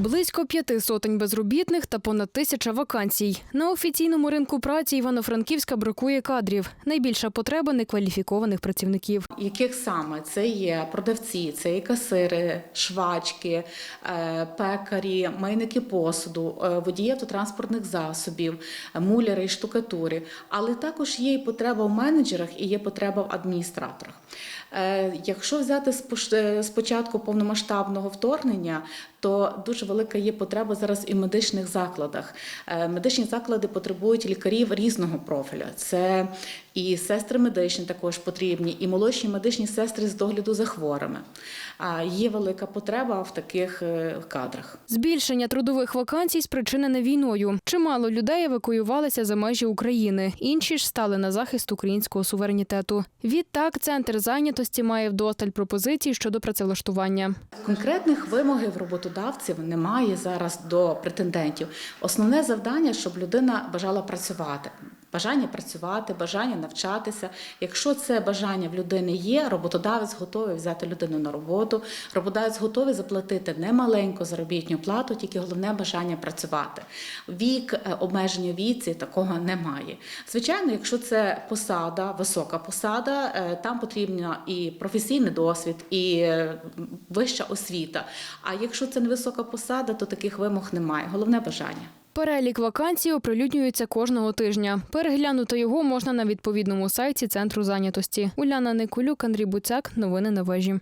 Близько п'яти сотень безробітних та понад тисяча вакансій. На офіційному ринку праці Івано-Франківська бракує кадрів. Найбільша потреба некваліфікованих працівників. яких саме це є продавці, це є касири, швачки, е, пекарі, майники посуду, е, водії автотранспортних засобів, муляри і штукатури. Але також є і потреба в менеджерах і є потреба в адміністраторах. Е, Якщо взяти спош- е, з початку повномасштабного вторгнення, то дуже велика є потреба зараз і в медичних закладах. Е, Медичні заклади потребують лікарів різного профіля. Це і сестри медичні також потрібні, і молодші медичні сестри з догляду за хворими. А Є велика потреба в таких е, кадрах. Збільшення трудових вакансій спричинене війною. Чимало людей евакуювалися за межі України. Інші ж стали на захист українського суверенітету. Відтак, центр зайнятості має вдосталь пропозицій щодо працевлаштування. Конкретних вимог в роботодавців немає зараз до претендентів. Основне завдання, щоб людина бажала працювати. Бажання працювати, бажання навчатися. Якщо це бажання в людини є, роботодавець готовий взяти людину на роботу. Роботодавець готовий заплатити немаленьку заробітну плату, тільки головне бажання працювати. Вік, е, обмеження віці такого немає. Звичайно, якщо це посада, висока посада, е, там потрібно і професійний досвід, і е, вища освіта. А якщо це невисока посада, то таких вимог немає. Головне бажання. Перелік вакансій оприлюднюється кожного тижня. Переглянути його можна на відповідному сайті центру зайнятості. Уляна Николюк, Андрій Буцяк. Новини на вежі.